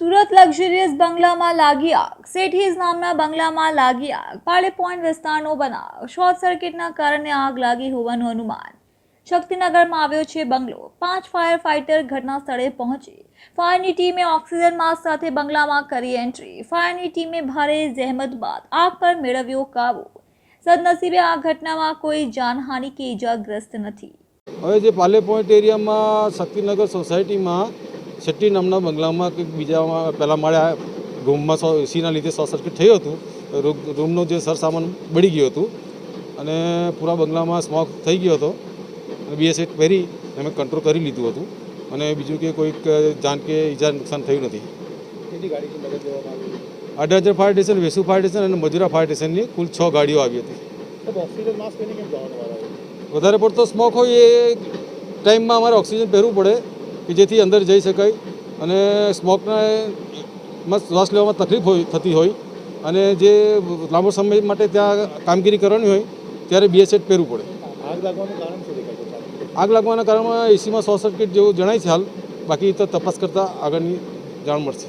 Surat luxurious બંગલામાં લાગી આગ. સેઠીઝ નામના બંગલામાં લાગી આગ. પાળે પોઈન્ટ વિસ્તારનો બનાવ. શોર્ટ સર્કિટના કારણે આગ લાગી હોવાનું અનુમાન. શક્તિનગરમાં આવ્યો છે બંગલો. પાંચ ફાયર ફાઇટર ઘટના સ્થળે પહોંચી. ફાયરની ટીમે ઓક્સિજન માસ્ક સાથે બંગલામાં કરી એન્ટ્રી. ફાયરની ટીમે ભારે જહેમત બાદ આગ પર મેળવ્યો કાબુ. સદનસીબે આ ઘટનામાં કોઈ જાનહાનિ કે ઇજાગ્રસ્ત નથી. હવે જે પાલે પોઈન્ટ એરિયામાં શક્તિનગર સોસાયટીમાં શેટ્ટી નામના બંગલામાં કંઈક બીજામાં પહેલાં માળે રૂમમાં સો એસીના લીધે શોર્ટ સર્કિટ થયું હતું. રૂમનો જે સરસામાન બળી ગયું હતું અને પૂરા બંગલામાં સ્મોક થઈ ગયો હતો. અને બીએસએટ પહેરી અમે કંટ્રોલ કરી લીધું હતું. અને બીજું કે કોઈક જાન કે ઈજા નુકસાન થયું નથી. Adajan fire station Vesu fire station અને મજુરા ફાયર સ્ટેશનની કુલ છ ગાડીઓ આવી હતી. વધારે પડતો સ્મોક હોય એ ટાઈમમાં અમારે ઓક્સિજન પહેરવું પડે. કે જેથી અંદર જઈ શકાય અને સ્મોકને શ્વાસ લેવામાં તકલીફ હોય થતી હોય અને જે લાંબો સમય માટે ત્યાં કામગીરી કરવાની હોય ત્યારે બીએસએટ પહેરવું પડે. લાગવાનું આગ લાગવાના કારણમાં એસીમાં શોર્ટ સર્કિટ જેવું જણાય છે હાલ. બાકી તો તપાસ કરતાં આગળની જાણ મળશે.